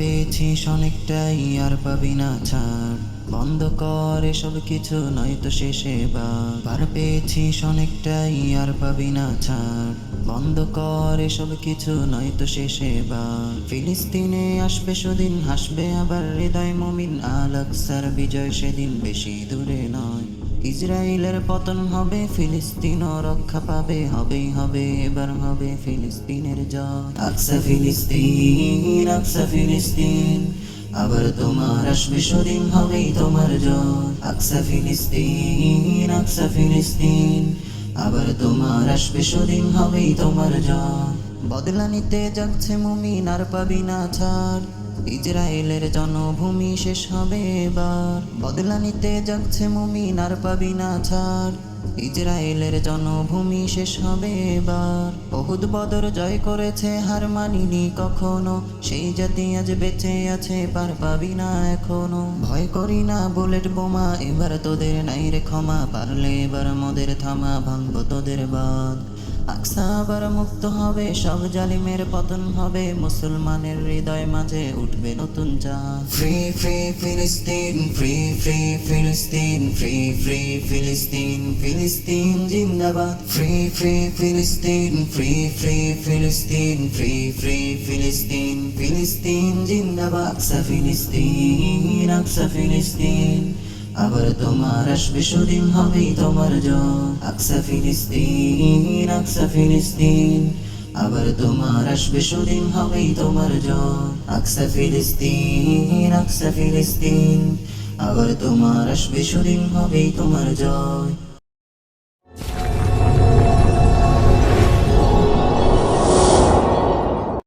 পেয়েছিস অনেকটাই, আর পাবি না ছাড়। বন্ধ কর, এসব কিছু নয়তো শেষে বা পেয়েছিস অনেকটাই, আর পাবি না ছাড়। বন্ধ কর, এসব কিছু নয়তো শেষে বা ফিলিস্তিনে আসবে সেদিন, হাসবে আবার হৃদয় মমিন। আল আকসার বিজয় সেদিন বেশি দূরে নয়। ইসরায়েলের পতন হবে, ফিলিস্তিনও রক্ষা পাবে, হবেই হবে, এবার হবে ফিলিস্তিনের জয়। ফিলিস্তিন, আকসা ফিলিস্তিন, আবার তোমার আসবে সেদিন, হবেই তোমার জয়। আকসা ফিলিস্তিন আকসা ফিলিস্তিন, আবার তোমার আসবে সেদিন, হবেই তোমার জয়। বদলা নিতে যাচ্ছে মুমিন আর পাবি না ছাড়। ইসরায়েলের জনভূমি শেষ হবে এবার। বদলা নিতে যাচ্ছে মুমিন আর পাবি না ছাড়। ইসরায়েলের জনভূমি শেষ হবে এবার। বহুত বদর জয় করেছে হার মানিনি কখনো। সেই জাতি আজ বেঁচে আছে পার পাবি না এখনও। ভয় করি না বুলেট বোমা, এবার তোদের নাই রে ক্ষমা। পারলে এবার মোদের থামা, ভাঙবো তোদের বাদ আকসা আবার মুক্ত হবে, সব জালিমের পতন হবে, মুসলমানের হৃদয় মাঝে উঠবে নতুন চাঁদ। ফ্রি ফ্রি ফিলিস্তিন ফ্রি ফ্রি ফিলিস্তিন ফ্রি ফ্রি ফিলিস্তিন ফিলিস্তিন জিন্দাবাদ ফ্রি ফ্রি ফিলিস্তিন ফ্রি ফ্রি ফিলিস্তিন ফ্রি ফ্রি ফিলিস্তিন ফিলিস্তিন জিন্দাবাদ আকসা ফিলিস্তিন আকসা ফিলিস্তিন আবার তোমার আসবে সুদিন, হবেই তোমার জন। আকসা ফিলিস্তিন আকসা ফিলিস্তিন। আবার তোমার আসবে সুদিন, হবেই তোমার জন। আকসা ফিলিস্তিন আকসা ফিলিস্তিন। আবার তোমার আসবে সুদিন, হবেই তোমার জয়